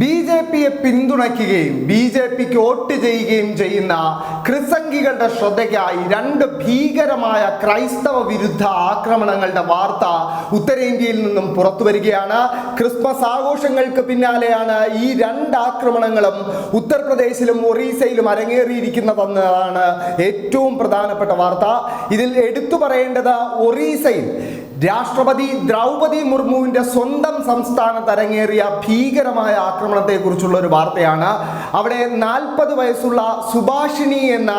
B J പിയെ പിന്തുണയ്ക്കുകയും B J പിക്ക് vote ചെയ്യുകയും ചെയ്യുന്ന ക്രിസംഗികളുടെ ശ്രദ്ധയ്ക്കായി രണ്ട് ഭീകരമായ ക്രൈസ്തവ വിരുദ്ധ ആക്രമണങ്ങളുടെ വാർത്ത ഉത്തരേന്ത്യയിൽ നിന്നും പുറത്തു വരികയാണ്. ക്രിസ്മസ് ആഘോഷങ്ങൾക്ക് പിന്നാലെയാണ് ഈ രണ്ട് ആക്രമണങ്ങളും ഉത്തർപ്രദേശിലും ഒറീസയിലും അരങ്ങേറിയിരിക്കുന്നതെന്നതാണ് ഏറ്റവും പ്രധാനപ്പെട്ട വാർത്ത. ഇതിൽ എടുത്തു പറയേണ്ടത് ഒറീസയിൽ രാഷ്ട്രപതി ദ്രൗപതി മുർമുവിന്റെ സ്വന്തം സംസ്ഥാനത്ത് അരങ്ങേറിയ ഭീകരമായ ആക്രമണത്തെക്കുറിച്ചുള്ള ഒരു വാർത്തയാണ്. അവിടെ നാൽപ്പത് വയസ്സുള്ള സുഭാഷിണി എന്ന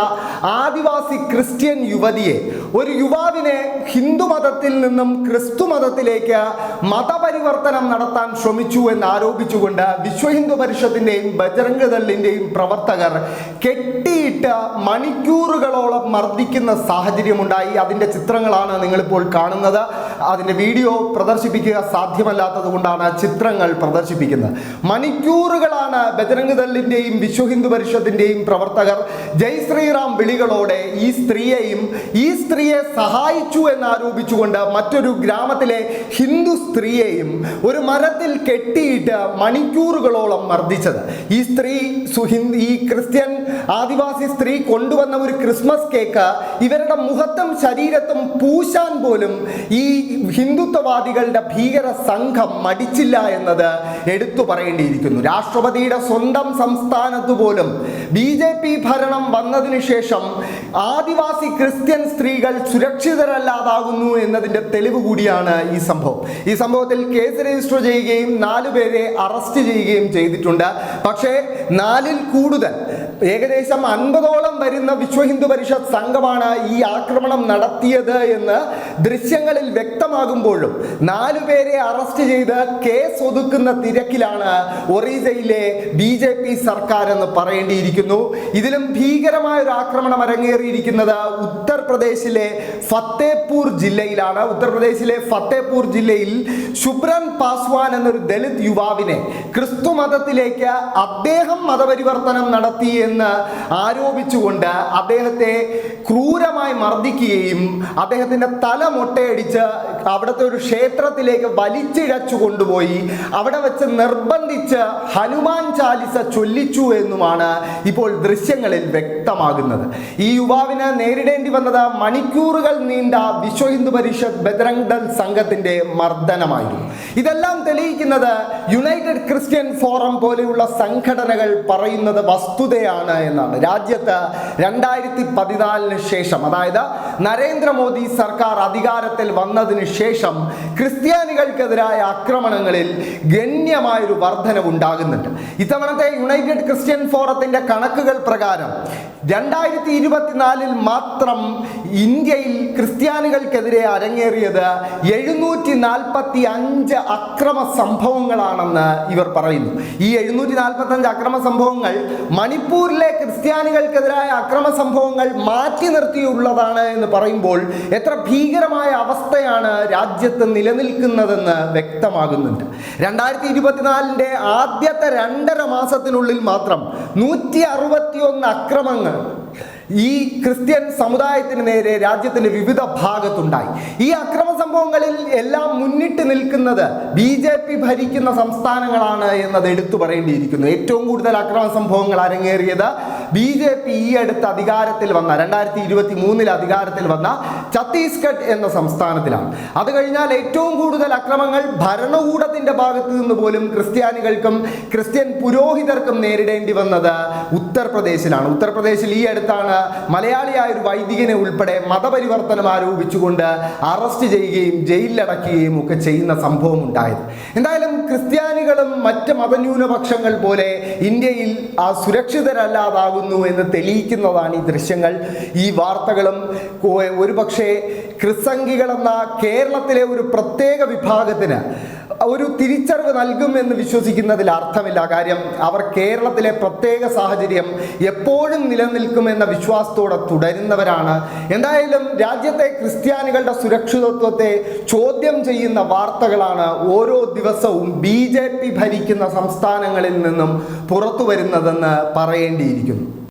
ആദിവാസി ക്രിസ്ത്യൻ യുവതിയെ ഒരു യുവാവിനെ ഹിന്ദു മതത്തിൽ നിന്നും ക്രിസ്തു മതത്തിലേക്ക് മതപരിവർത്തനം നടത്താൻ ശ്രമിച്ചു എന്ന് ആരോപിച്ചുകൊണ്ട് വിശ്വ ഹിന്ദു പരിഷത്തിന്റെയും ബജരംഗ ദളിന്റെയും പ്രവർത്തകർ കെട്ടിയിട്ട് മണിക്കൂറുകളോളം മർദ്ദിക്കുന്ന സാഹചര്യമുണ്ടായി. അതിന്റെ ചിത്രങ്ങളാണ് നിങ്ങളിപ്പോൾ കാണുന്നത്. അതിന്റെ വീഡിയോ പ്രദർശിപ്പിക്കുക സാധ്യമല്ലാത്തത് കൊണ്ടാണ് ചിത്രങ്ങൾ പ്രദർശിപ്പിക്കുന്നത്. മണിക്കൂറുകളാണ് ബജരംഗ് ദളിന്റെയും വിശ്വ ഹിന്ദു പരിഷത്തിന്റെയും പ്രവർത്തകർ ജയ് ശ്രീറാം വിളികളോടെ ഈ സ്ത്രീയെയും ഈ സ്ത്രീയെ സഹായിച്ചു എന്നാരോപിച്ചുകൊണ്ട് മറ്റൊരു ഗ്രാമത്തിലെ ഹിന്ദു സ്ത്രീയെയും ഒരു മരത്തിൽ കെട്ടിയിട്ട് മണിക്കൂറുകളോളം മർദ്ദിച്ചത്. ഈ സ്ത്രീ സുഹിന്ദ് ഈ ക്രിസ്ത്യൻ ആദിവാസി സ്ത്രീ കൊണ്ടുവന്ന ഒരു ക്രിസ്മസ് കേക്ക് ഇവരുടെ മുഖത്തും ശരീരത്തും പൂശാൻ പോലും ഈ ഹിന്ദുത്വവാദികളുടെ ഭീകര സംഘം മടിച്ചില്ല എന്നത് എടുത്തു പറയേണ്ടിയിരിക്കുന്നു. രാഷ്ട്രപതിയുടെ സ്വന്തം സംസ്ഥാനത്ത് പോലും ബി ജെ പി ഭരണം വന്നതിന് ശേഷം ആദിവാസി ക്രിസ്ത്യൻ സ്ത്രീകൾ സുരക്ഷിതരല്ലാതാകുന്നു എന്നതിന്റെ തെളിവ് കൂടിയാണ് ഈ സംഭവം. ഈ സംഭവത്തിൽ കേസ് രജിസ്റ്റർ ചെയ്യുകയും നാലുപേരെ അറസ്റ്റ് ചെയ്യുകയും ചെയ്തിട്ടുണ്ട്. പക്ഷേ നാലിൽ കൂടുതൽ ഏകദേശം അൻപതോളം വരുന്ന വിശ്വ ഹിന്ദു പരിഷത്ത് സംഘമാണ് ഈ ആക്രമണം നടത്തിയത് എന്ന് ദൃശ്യങ്ങളിൽ വ്യക്തമാകുമ്പോഴും നാലു പേരെ അറസ്റ്റ് ചെയ്ത് കേസ് ഒതുക്കുന്ന തിരക്കിലാണ് ഒറീസയിലെ ബി ജെ പി സർക്കാർ എന്ന് പറയേണ്ടിയിരിക്കുന്നു. ഇതിലും ഭീകരമായ ഒരു ആക്രമണം അരങ്ങേറിയിരിക്കുന്നത് ഉത്തർപ്രദേശിലെ ഫത്തേപൂർ ജില്ലയിലാണ്. ഉത്തർപ്രദേശിലെ ഫത്തേപൂർ ജില്ലയിൽ ശുഭ്രൻ പാസ്വാൻ എന്നൊരു ദളിത് യുവാവിനെ ക്രിസ്തു മതത്തിലേക്ക് അദ്ദേഹം മതപരിവർത്തനം നടത്തി എന്ന് ആരോപിച്ചുകൊണ്ട് അദ്ദേഹത്തെ ക്രൂരമായി മർദ്ദിക്കുകയും അദ്ദേഹത്തിന്റെ തല മൊട്ടയടിച്ച് അവിടുത്തെ ഒരു ക്ഷേത്രത്തിലേക്ക് വലിച്ചിഴച്ചു കൊണ്ടുപോയി. അവിടെ വെച്ച് നിർബന്ധിച്ച് ഹനുമാൻ ചാലിസ ചൊല്ലിച്ചു എന്നുമാണ് ഇപ്പോൾ ദൃശ്യങ്ങളിൽ വ്യക്തമാകുന്നത്. ഈ യുവാവിന് നേരിടേണ്ടി വന്നത് മണിക്കൂറുകൾ നീണ്ട വിശ്വ ഹിന്ദു പരിഷത്ത് ബജറംഗ് ദൾ സംഘത്തിന്റെ മർദ്ദനമായിരുന്നു. ഇതെല്ലാം തെളിയിക്കുന്നത് യുണൈറ്റഡ് ക്രിസ്ത്യൻ ഫോറം പോലെയുള്ള സംഘടനകൾ പറയുന്നത് വസ്തുതയാണ് എന്നാണ്. രാജ്യത്ത് രണ്ടായിരത്തി പതിനാലിന് ശേഷം അതായത് നരേന്ദ്രമോദി സർക്കാർ അധികാരത്തിൽ വന്നതിന് ശേഷം ക്രിസ്ത്യാനികൾക്കെതിരായ ആക്രമണങ്ങളിൽ ഗണ്യമായൊരു വർധനവ് ഉണ്ടാകുന്നുണ്ട് ഇത്തവണത്തെ യുണൈറ്റഡ് ക്രിസ്ത്യൻ ഫോറത്തിന്റെ കണക്കുകൾ പ്രകാരം രണ്ടായിരത്തി ഇരുപത്തിനാലിൽ മാത്രം ഇന്ത്യയിൽ ക്രിസ്ത്യാനികൾക്കെതിരെ അരങ്ങേറിയത് എഴുന്നൂറ്റി നാൽപ്പത്തി അഞ്ച് അക്രമ സംഭവങ്ങളാണെന്ന് ഇവർ പറയുന്നു. ഈ എഴുന്നൂറ്റി നാൽപ്പത്തി അഞ്ച് അക്രമ സംഭവങ്ങൾ മണിപ്പൂരിലെ ക്രിസ്ത്യാനികൾക്കെതിരായ അക്രമ സംഭവങ്ങൾ മാറ്റി നിർത്തിയുള്ളതാണ് എന്ന് പറയുമ്പോൾ എത്ര ഭീകരമായ അവസ്ഥയാണ് രാജ്യത്ത് നിലനിൽക്കുന്നതെന്ന് വ്യക്തമാകുന്നുണ്ട്. രണ്ടായിരത്തി ഇരുപത്തിനാലിന്റെ ആദ്യത്തെ രണ്ടര മാസത്തിനുള്ളിൽ മാത്രം നൂറ്റി അറുപത്തിയൊന്ന് അക്രമങ്ങൾ ഈ ക്രിസ്ത്യൻ സമുദായത്തിന് നേരെ രാജ്യത്തിന്റെ വിവിധ ഭാഗത്തുണ്ടായി. ഈ അക്രമ സംഭവങ്ങളിൽ എല്ലാം മുന്നിട്ട് നിൽക്കുന്നത് ബി ജെ പി ഭരിക്കുന്ന സംസ്ഥാനങ്ങളാണ് എന്നത് എടുത്തു പറയേണ്ടിയിരിക്കുന്നു. ഏറ്റവും കൂടുതൽ അക്രമ സംഭവങ്ങൾ അരങ്ങേറിയത് ബി ജെ പി ഈ അടുത്ത് അധികാരത്തിൽ വന്ന രണ്ടായിരത്തി ഇരുപത്തി മൂന്നിൽ അധികാരത്തിൽ വന്ന ഛത്തീസ്ഗഡ് എന്ന സംസ്ഥാനത്തിലാണ്. അത് കഴിഞ്ഞാൽ ഏറ്റവും കൂടുതൽ അക്രമങ്ങൾ ഭരണകൂടത്തിന്റെ ഭാഗത്തു നിന്ന് പോലും ക്രിസ്ത്യാനികൾക്കും ക്രിസ്ത്യൻ പുരോഹിതർക്കും നേരിടേണ്ടി വന്നത് ഉത്തർപ്രദേശിലാണ്. ഉത്തർപ്രദേശിൽ ഈ അടുത്താണ് മലയാളിയായ ഒരു വൈദികനെ ഉൾപ്പെടെ മതപരിവർത്തനം ആരോപിച്ചുകൊണ്ട് അറസ്റ്റ് ചെയ്യുകയും ജയിലിലടക്കുകയും ഒക്കെ ചെയ്യുന്ന സംഭവം ഉണ്ടായത് എന്തായാലും ക്രിസ്ത്യാനികളും മറ്റ് മതന്യൂനപക്ഷങ്ങൾ പോലെ ഇന്ത്യയിൽ ആ സുരക്ഷിതരല്ലാതാകുന്നു എന്ന് തെളിയിക്കുന്നതാണ് ഈ ദൃശ്യങ്ങൾ. ഈ വാർത്തകളും ഒരുപക്ഷെ ക്രിസംഗികളെന്ന കേരളത്തിലെ ഒരു പ്രത്യേക വിഭാഗത്തിന് ഒരു തിരിച്ചറിവ് നൽകും എന്ന് വിശ്വസിക്കുന്നതിൽ അർത്ഥമില്ല. കാര്യം അവർ കേരളത്തിലെ പ്രത്യേക സാഹചര്യം എപ്പോഴും നിലനിൽക്കുമെന്ന വിശ്വാസത്തോടെ തുടരുന്നവരാണ്. എന്തായാലും രാജ്യത്തെ ക്രിസ്ത്യാനികളുടെ സുരക്ഷിതത്വത്തെ ചോദ്യം ചെയ്യുന്ന വാർത്തകളാണ് ഓരോ ദിവസവും ബി ഭരിക്കുന്ന സംസ്ഥാനങ്ങളിൽ നിന്നും പുറത്തു വരുന്നതെന്ന് പറയേണ്ടിയിരിക്കുന്നു.